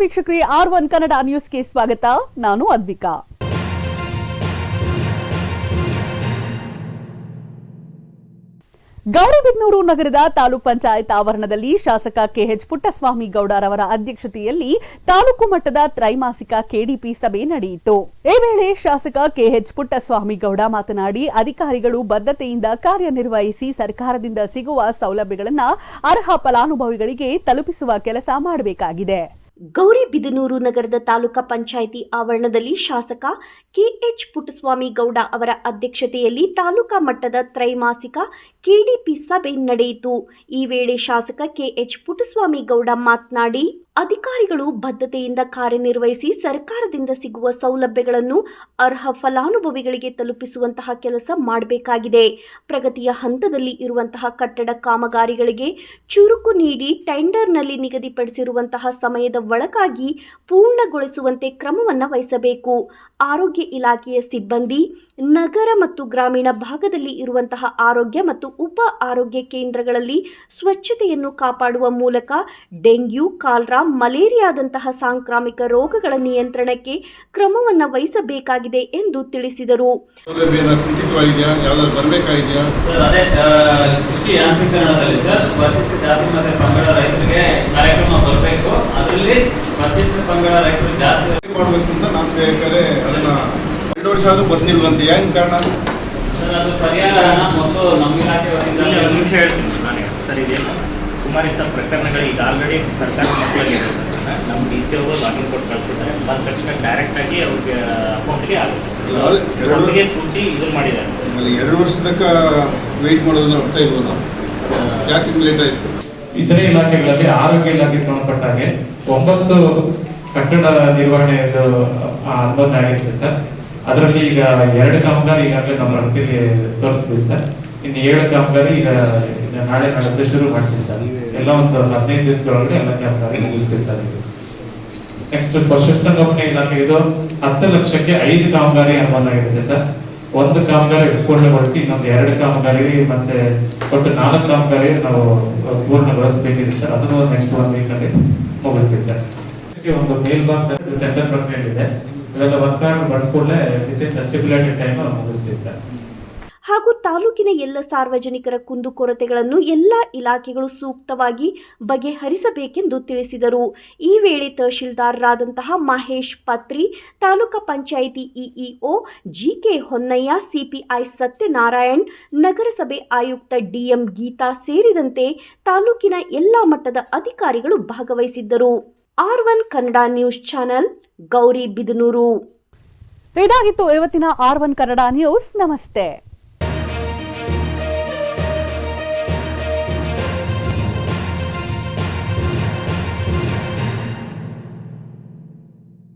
ವೀಕ್ಷಕರೇ, R one Kannada ನ್ಯೂಸ್ಗೆ ಸ್ವಾಗತ. ನಾನು ಅದ್ವಿಕಾ. ಗೌರಿಬಿದನೂರು ನಗರದ ತಾಲೂಕ್ ಪಂಚಾಯತ್ ಆವರಣದಲ್ಲಿ ಶಾಸಕ ಕೆಎಚ್ ಪುಟ್ಟಸ್ವಾಮಿ ಗೌಡರವರ ಅಧ್ಯಕ್ಷತೆಯಲ್ಲಿ ತಾಲೂಕು ಮಟ್ಟದ ತ್ರೈಮಾಸಿಕ ಕೆಡಿಪಿ ಸಭೆ ನಡೆಯಿತು. ಈ ವೇಳೆ ಶಾಸಕ ಕೆಎಚ್ ಪುಟ್ಟಸ್ವಾಮಿ ಗೌಡ ಮಾತನಾಡಿ, ಅಧಿಕಾರಿಗಳು ಬದ್ಧತೆಯಿಂದ ಕಾರ್ಯನಿರ್ವಹಿಸಿ ಸರ್ಕಾರದಿಂದ ಸಿಗುವ ಸೌಲಭ್ಯಗಳನ್ನು ಅರ್ಹ ಫಲಾನುಭವಿಗಳಿಗೆ ತಲುಪಿಸುವ ಕೆಲಸ ಮಾಡಬೇಕಾಗಿದೆ. ಗೌರಿಬಿದನೂರು ನಗರದ ತಾಲೂಕಾ ಪಂಚಾಯಿತಿ ಆವರಣದಲ್ಲಿ ಶಾಸಕ ಕೆಎಚ್ ಪುಟ್ಟಸ್ವಾಮಿ ಗೌಡ ಅವರ ಅಧ್ಯಕ್ಷತೆಯಲ್ಲಿ ತಾಲೂಕಾ ಮಟ್ಟದ ತ್ರೈಮಾಸಿಕ ಕೆಡಿಪಿ ಸಭೆ ನಡೆಯಿತು. ಈ ವೇಳೆ ಶಾಸಕ ಕೆಎಚ್ ಪುಟ್ಟಸ್ವಾಮಿ ಗೌಡ ಮಾತನಾಡಿ ಅಧಿಕಾರಿಗಳು ಬದ್ಧತೆಯಿಂದ ಕಾರ್ಯನಿರ್ವಹಿಸಿ ಸರ್ಕಾರದಿಂದ ಸಿಗುವ ಸೌಲಭ್ಯಗಳನ್ನು ಅರ್ಹ ಫಲಾನುಭವಿಗಳಿಗೆ ತಲುಪಿಸುವಂತಹ ಕೆಲಸ ಮಾಡಬೇಕಾಗಿದೆ. ಪ್ರಗತಿಯ ಹಂತದಲ್ಲಿ ಇರುವಂತಹ ಕಟ್ಟಡ ಕಾಮಗಾರಿಗಳಿಗೆ ಚುರುಕು ನೀಡಿ ಟೆಂಡರ್ನಲ್ಲಿ ನಿಗದಿಪಡಿಸಿರುವಂತಹ ಸಮಯದ ಒಳಗಾಗಿ ಪೂರ್ಣಗೊಳಿಸುವಂತೆ ಕ್ರಮವನ್ನು ವಹಿಸಬೇಕು. ಆರೋಗ್ಯ ಇಲಾಖೆಯ ಸಿಬ್ಬಂದಿ, ನಗರ ಮತ್ತು ಗ್ರಾಮೀಣ ಭಾಗದಲ್ಲಿ ಇರುವಂತಹ ಆರೋಗ್ಯ ಮತ್ತು ಉಪ ಆರೋಗ್ಯ ಕೇಂದ್ರಗಳಲ್ಲಿ ಸ್ವಚ್ಛತೆಯನ್ನು ಕಾಪಾಡುವ ಮೂಲಕ ಡೆಂಗ್ಯೂ, ಕಾಲ್ರಾ ಮಲೇರಿಯಾದಂತಹ ಸಾಂಕ್ರಾಮಿಕ ರೋಗಗಳ ನಿಯಂತ್ರಣಕ್ಕೆ ಕ್ರಮವನ್ನು ವಹಿಸಬೇಕಾಗಿದೆ ಎಂದು ತಿಳಿಸಿದರು. ಎರಡು ವರ್ಷ ಆದ್ರೂ ಏನ್ ಕಾರಣ? ಸರ್ ಅದು ಪರಿಹಾರ ಮತ್ತು ನಮ್ಮ ಇಲಾಖೆ ವತಿಯಿಂದ ಒಂದು ನಿಮಿಷ ಹೇಳ್ತೀನಿ ಸರ್ ಇದೇನು? ಸುಮಾರು ಇಂಥ ಪ್ರಕರಣಗಳು ಈಗ ಆಲ್ರೆಡಿ ಸರ್ಕಾರ ಮಕ್ಕಳಿಗೆ ನಮ್ಮ ಡಿ ಸಿ ಅವರು ಲಾಗಿನ್ ಕೊಟ್ಟು ಕಳಿಸಿದ್ದಾರೆ. ಬಂದ ತಕ್ಷಣ ಡೈರೆಕ್ಟಾಗಿ ಅವ್ರಿಗೆ ಅಕೌಂಟ್ಗೆ ಆಗುತ್ತೆ. ಸೂಚಿ ಇದು ಮಾಡಿದ್ದಾರೆ. ಎರಡು ವರ್ಷದ ವೆಯ್ಟ್ ಮಾಡೋದು ಅರ್ಥ ಇಲ್ವಲ್ಲ? ಯಾಕೆ ಲೇಟ್ ಆಯಿತು? ಇತರೆ ಇಲಾಖೆಗಳಲ್ಲಿ ಆರೋಗ್ಯ ಇಲಾಖೆ ಸಂಬಂಧಪಟ್ಟ ಹಾಗೆ ಒಂಬತ್ತು ಕಟ್ಟಡ ನಿರ್ವಹಣೆ ಅನುಬಂಧ ಆಗಿರುತ್ತೆ ಸರ್. ಅದರಲ್ಲಿ ಈಗ ಎರಡು ಕಾಮಗಾರಿ ಈಗಾಗಲೇ ನಮ್ಮ ರಸ್ತೆಯಲ್ಲಿ ತೋರಿಸ್ತೀವಿ ಸರ್. ಇನ್ನು ಏಳು ಕಾಮಗಾರಿ ಈಗ ನಾಳೆ ನಾಳೆ ಶುರು ಮಾಡ್ತೀವಿ ಸರ್ ಎಲ್ಲ ಒಂದು ಹದಿನೈದು ದಿವಸದೊಳಗೆ ಎಲ್ಲ ಕಾಮಗಾರಿ ಮುಗಿಸ್ತೀವಿ ಸರ್ ಇದು ನೆಕ್ಸ್ಟ್ ಪಶುಸಂಗೋಪನೆ ಇಲಾಖೆ ಇದು ಹತ್ತು ಲಕ್ಷಕ್ಕೆ ಐದು ಕಾಮಗಾರಿ ಅನುಮಾನ ಆಗಿರುತ್ತೆ ಸರ್. ಒಂದು ಕಾಮಗಾರಿ ಪೂರ್ಣಗೊಳಿಸಿ ಇನ್ನೊಂದು ಎರಡು ಕಾಮಗಾರಿ ಮತ್ತೆ ಒಟ್ಟು ನಾಲ್ಕು ಕಾಮಗಾರಿ ನಾವು ಪೂರ್ಣಗೊಳಿಸಬೇಕಿದೆ ಸರ್. ಅದನ್ನು ನೆಕ್ಸ್ಟ್ ಒನ್ ವೀಕ್ ಅಲ್ಲಿ ಮುಗಿಸ್ತೀವಿ ಸರ್. ಒಂದು ಮೇಲ್ಭಾಗದಲ್ಲಿ ಟೆಂಡರ್ ಪ್ರಕ್ರಿಯೆ ಇವೆಲ್ಲ ವರ್ಕ್ ಆರ್ಡರ್ ಬಂದ ಕೂಡಲೇ ವಿತ್ ಇನ್ ಟೈಮ್ ಮುಗಿಸ್ತೀವಿ ಸರ್. ಹಾಗೂ ತಾಲೂಕಿನ ಎಲ್ಲ ಸಾರ್ವಜನಿಕರ ಕುಂದುಕೊರತೆಗಳನ್ನು ಎಲ್ಲ ಇಲಾಖೆಗಳು ಸೂಕ್ತವಾಗಿ ಬಗೆಹರಿಸಬೇಕೆಂದು ತಿಳಿಸಿದರು. ಈ ವೇಳೆ ತಹಶೀಲ್ದಾರರಾದಂತಹ Mahesh Patri, taluka panchayat EO GK Honnaiah, CPI Satyanarayan, ನಗರಸಭೆ ಆಯುಕ್ತ ಡಿಎಂ ಗೀತಾ ಸೇರಿದಂತೆ ತಾಲೂಕಿನ ಎಲ್ಲ ಮಟ್ಟದ ಅಧಿಕಾರಿಗಳು ಭಾಗವಹಿಸಿದ್ದರು. R one Kannada news channel, Gauribidanur. ಇದಾಗಿತ್ತು ಇವತ್ತಿನ ಆರ್ ಒನ್ ಕನ್ನಡ ನ್ಯೂಸ್. ನಮಸ್ತೆ.